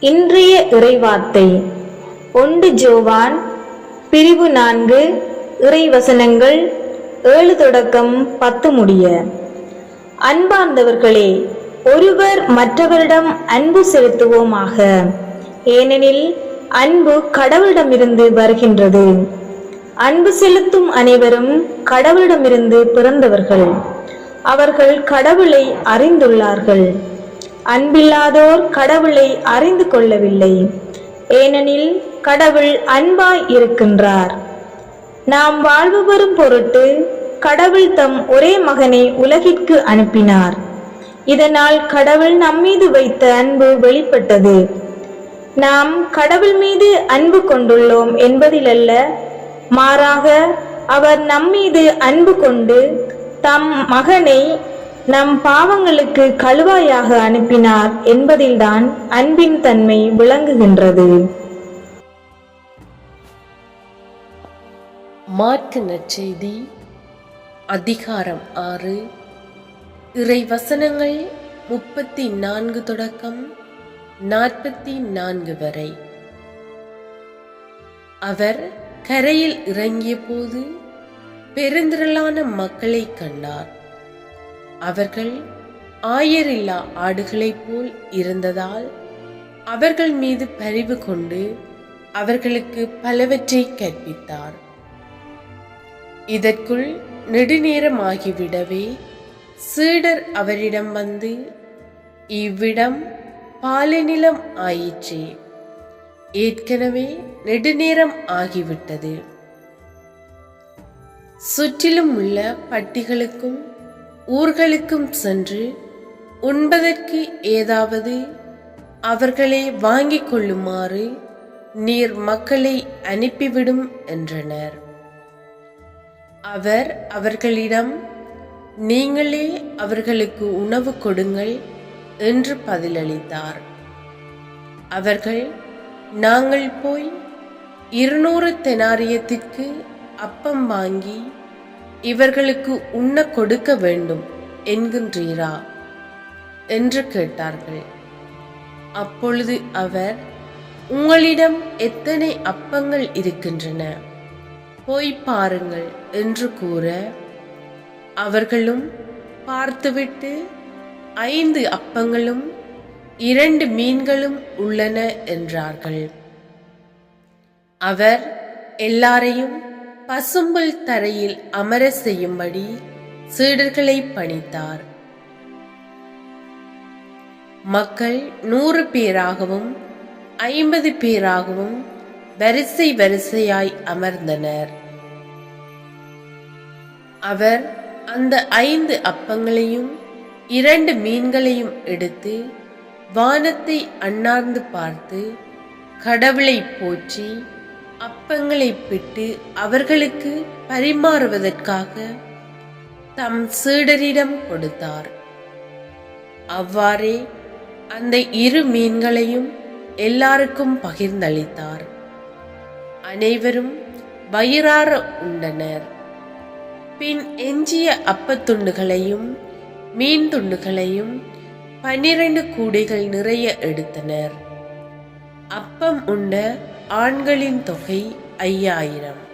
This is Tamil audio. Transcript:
இன்றைய இறைவார்த்தை. ஒன்று ஜோவான் பிரிவு நான்கு இறைவசனங்கள் ஏழு தொடக்கம் பத்து முடிய. அன்பார்ந்தவர்களே ஒருவர் மற்றவரிடம் அன்பு செலுத்துவோமாக. ஏனெனில் அன்பு கடவுளிடமிருந்து வருகின்றது. அன்பு செலுத்தும் அனைவரும் கடவுளிடமிருந்து பிறந்தவர்கள். அவர்கள் கடவுளை அறிந்துள்ளார்கள். அன்பில்லாதோர் கடவுளை அறிந்து கொள்ளவில்லை. ஏனெனில் கடவுள் அன்பாய் இருக்கின்றார். நாம் வாழ்வு பெறும் பொருட்டு கடவுள் தம் ஒரே மகனை உலகிற்கு அனுப்பினார். இதனால் கடவுள் நம்மீது வைத்த அன்பு வெளிப்பட்டது. நாம் கடவுள் மீது அன்பு கொண்டுள்ளோம் என்பதிலல்ல மாறாக அவர் நம்மீது அன்பு கொண்டு தம் மகனை நம் பாவங்களுக்கு கழுவாயாக அனுப்பினார் என்பதில்தான் அன்பின் தன்மை விளங்குகின்றது. மாற்கு நற்செய்தி அதிகாரம் ஆறு. இறை வசனங்கள் முப்பத்தி நான்கு தொடக்கம் நாற்பத்தி நான்கு வரை. அவர் கரையில் இறங்கிய போது பெருந்திரளான மக்களைக் கண்டார். அவர்கள் ஆயரில்லா ஆடுகளைப் போல் இருந்ததால் அவர்கள் மீது பரிவு கொண்டு அவர்களுக்கு பலவற்றை கற்பித்தார். இதற்குள் நெடுநேரமாகிவிடவே சீடர் அவரிடம் வந்து இவ்விடம் பாலைநிலம் ஆயிற்றே. ஏற்கனவே நெடுநேரம் ஆகிவிட்டது. சுற்றிலும் உள்ள பட்டிகளுக்கும் ஊர்களுக்கும் சென்று உண்பதற்கு ஏதாவது அவர்களே வாங்கிக் கொள்ளுமாறு நீர் மக்களை அனுப்பிவிடும் என்றனர். அவர் அவர்களிடம் நீங்களே அவர்களுக்கு உணவு கொடுங்கள் என்று பதிலளித்தார். அவர்கள் நாங்கள் போய் இருநூறு தெனாரியத்திற்கு அப்பம் வாங்கி இவர்களுக்கு உண்ண கொடுக்க வேண்டும் என்கின்றீரா? என்று கேட்டார்கள். அப்பொழுது அவர் உங்களிடம் எத்தனை அப்பங்கள் இருக்கின்றன? போய் பாருங்கள் என்று கூற அவர்களும் பார்த்துவிட்டு ஐந்து அப்பங்களும் இரண்டு மீன்களும் உள்ளன என்றார்கள். அவர் எல்லாரையும் பசும்புல் தரையில் அமர செய்யும்படி சீடர்களை பணித்தார். மக்கள் நூறு பேராகவும் ஐம்பது பேராகவும் வரிசை வரிசையாய் அமர்ந்தனர். அவர் அந்த ஐந்து அப்பங்களையும் இரண்டு மீன்களையும் எடுத்து வானத்தை அண்ணார்ந்து பார்த்து கடவுளை போற்றி அப்பங்களை பிட்டு அவர்களுக்கு பரிமாறுவதற்காக தம் சீடரிடம் கொடுத்தார். அவ்வாறே அந்த இரு மீன்களையும் எல்லாருக்கும் பகிர்ந்தளித்தார். அனைவரும் வயிறார உண்டனர். பின் எஞ்சிய அப்பத்துண்டுகளையும் மீன் துண்டுகளையும் பன்னிரண்டு கூடைகள் நிறைய எடுத்தனர். அப்பம் உண்ட ஆண்களின் தொகை ஐயாயிரம்.